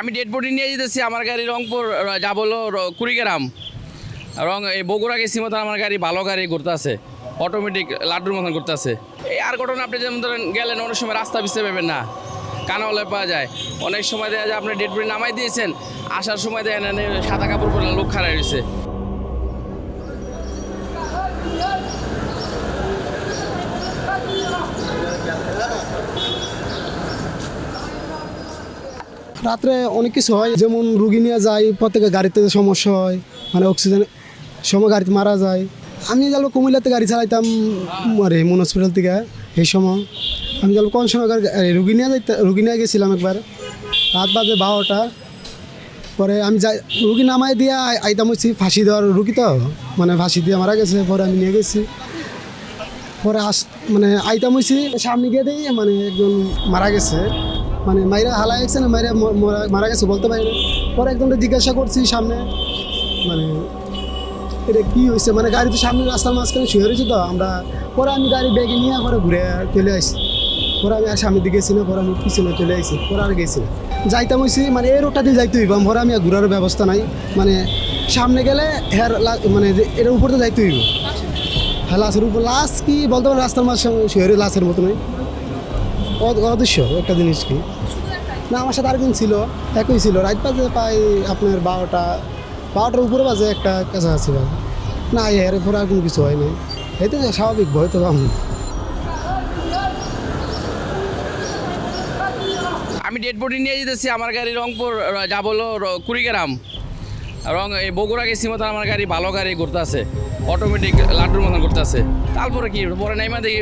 আমি dead body নিয়ে যেতেছি, আমার গাড়ি রংপুর হলো র- কুড়িগ্রাম। রং, এই বগুড়া গেছি মতো আমার গাড়ি, ভালো গাড়ি ঘুরতে আছে অটোমেটিক লাড্ডুর মতন ঘুরতে আছে এই আর ঘটনা আপনি যেমন ধরেন গেলেন, অনেক সময় রাস্তা পিছিয়ে পাবেন না। কানাওয়ালে পাওয়া যায়। অনেক সময় দেখা যায় আপনি ডেড বডি নামাই দিয়েছেন, আসার সময় দেখেন সাদা কাপড় পরে লোক খারাপ রয়েছে। রাত্রে অনেক কিছু হয়। যেমন রুগী নিয়ে যাই, প্রত্যেকে গাড়িতে সমস্যা হয় মানে অক্সিজেন সময় গাড়িতে মারা যায়। আমি গেল কুমিল্লাতে গাড়ি চালাইতাম, আরে মন হসপিটাল থেকে এই সময়। আমি গেল কোন সময় রুগী নিয়ে যাইতে, রুগী নিয়ে গেছিলাম একবার। রাত বাজে বারোটা। পরে আমি যাই, রুগী নামাই দিয়ে আইতাম হচ্ছি ফাঁসি দেওয়ার রুগী তো মানে ফাঁসি দিয়ে মারা গেছে, পরে আমি নিয়ে গেছি। পরে আস মানে আইতাম হয়েছি সামনে গিয়ে দিই মানে একজন মারা গেছে। মানে মাইরা হালা গেছে না, মাইরা মারা গেছে বলতে পারি না। পরে একজনকে জিজ্ঞাসা করছি সামনে মানে এটা কি হয়েছে মানে গাড়ি তো সামনে রাস্তার মাঝখানে শুয়ে রয়েছে তো, আমরা, পরে আমি গাড়ি ব্যাগে নিয়ে পরে ঘুরে চলে আসি। পরে আমি আর সামনের দিকে গেছি না, পরে আমি পিছনে চলে আসি পরে আর গেছি। যাইতাম হয়েছি মানে এই রোডটা দিয়ে যাইতে হইব, পরে আমি আর ঘুরার ব্যবস্থা নাই। মানে সামনে গেলে লা- মানে এটার উপর দিয়ে যাইতে হইব। হ্যাঁ লাশের উপর, লাশ কি বলতে পারেন রাস্তার মাঝে শহরে লাশের মতো নয় অদৃশ্য একটা জিনিস কি? না, আমার সাথে আরেকদিন ছিল, একই ছিল। রাত বাজে প্রায় আপনার বারোটা, বারোটার উপরে বাজে একটা কাছাকাছি বাজে না এর পরে আর কোনো কিছু হয় নাই এই তো স্বাভাবিক, ভয় তো আমি আমি ডেড বডি নিয়ে যেতেছি, আমার গাড়ি রংপুর হলো র- কুড়িগ্রাম। রং, এই বগুড়া গেছি মতো আমার গাড়ি, ভালো গাড়ি ঘুরতে আছে। অটোমেটিক লাড্ডুর মতন করতেছে তারপরে কি, পরে নাইমা দেখি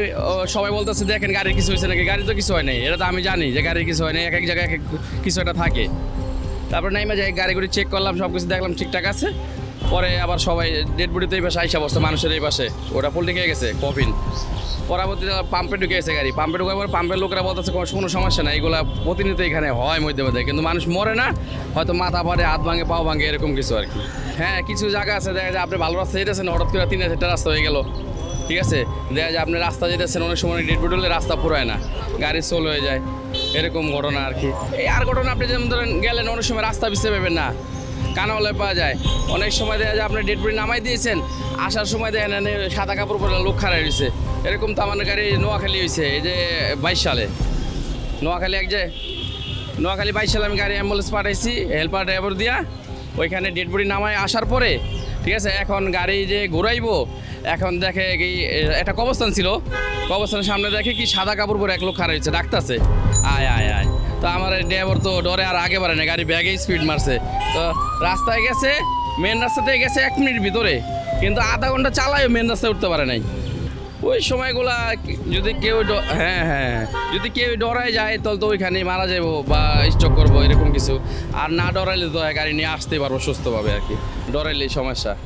সবাই বলতেছে, দেখেন, গাড়ির কিছু হয়েছে নাকি? গাড়ি তো কিছু হয় নাই। এটা তো আমি জানি যে গাড়ির কিছু হয় নাই এক এক জায়গায় এক এক কিছু একটা থাকে। তারপরে নাইমা যাই, গাড়ি গুড়ি চেক করলাম সব কিছু দেখলাম ঠিকঠাক আছে। পরে আবার সবাই ডেড বডিতে এই পাশে আইসা বসছে মানুষের এই পাশে। ওটা পোল্টে খেয়ে গেছে কফিন পরবর্তীতে পাম্পে ঢুকে গেছে গাড়ি। পাম্পে ঢুকে পর পাম্পের লোকেরা বলতেছে, কোনো সমস্যা নাই, এগুলা প্রতিনিয়ত এখানে হয় মধ্যে মধ্যে। কিন্তু মানুষ মরে না, হয়তো মাথা পারে হাত ভাঙে, পাও ভাঙে, এরকম কিছু আর কি। হ্যাঁ কিছু জায়গা আছে, দেখা যায় আপনি ভালো রাস্তা যেতেছেন, হঠাৎ করে তিন চারটা রাস্তা হয়ে গেল। ঠিক আছে? দেখা যায় আপনি রাস্তা যেতেছেন, অনেক সময় ডেড বডি হলে রাস্তা ফুরায় না, গাড়ি সোল হয়ে যায়, এরকম ঘটনা আর কি। এই আর ঘটনা আপনি যেমন ধরেন গেলেন, অনেক সময় রাস্তা পিছিয়ে পাবেন না। কানাওয়ালে পাওয়া যায়। অনেক সময় দেখা যায় আপনি ডেড বডি নামাই দিয়েছেন, আসার সময় দেখেন সাদা কাপড় পরে লোক খারাপ রয়েছে। এরকম তো আমার গাড়ি নোয়াখালী হয়েছে, এই যে বাইশ সালে। নোয়াখালী এক যে নোয়াখালী বাইশ সালে আমি গাড়ি অ্যাম্বুলেন্স পাঠাইছি হেল্পার ড্রাইভার দিয়া। ওইখানে ডেড বডি নামায় আসার পরে, ঠিক আছে, এখন গাড়ি যে ঘুরাইবো, এখন দেখে কি একটা কবস্থান ছিল। কবস্থানের সামনে দেখে কি সাদা কাপড় পরে এক লোক খারাপ হয়েছে, ডাকতেছে। আয় আয় আয়। তো আমার ড্রাইভার তো ডরে আর আগে বাড়ে না, গাড়ি ব্যাগে স্পিড মারছে। তো রাস্তায় গেছে মেন রাস্তাতে গেছে এক মিনিট ভিতরে, কিন্তু আধা ঘণ্টা চালায় মেন রাস্তায় উঠতে পারে নাই। ওই সময়গুলা যদি কেউ ড- হ্যাঁ হ্যাঁ যদি কেউ ডরায় যায়, তাহলে তো ওইখানে মারা যাব বা স্টক করব, এরকম কিছু। আর না ডরাইলে তো গাড়ি নিয়ে আসতে পারব সুস্থভাবে আর কি ডরাইলে সমস্যা।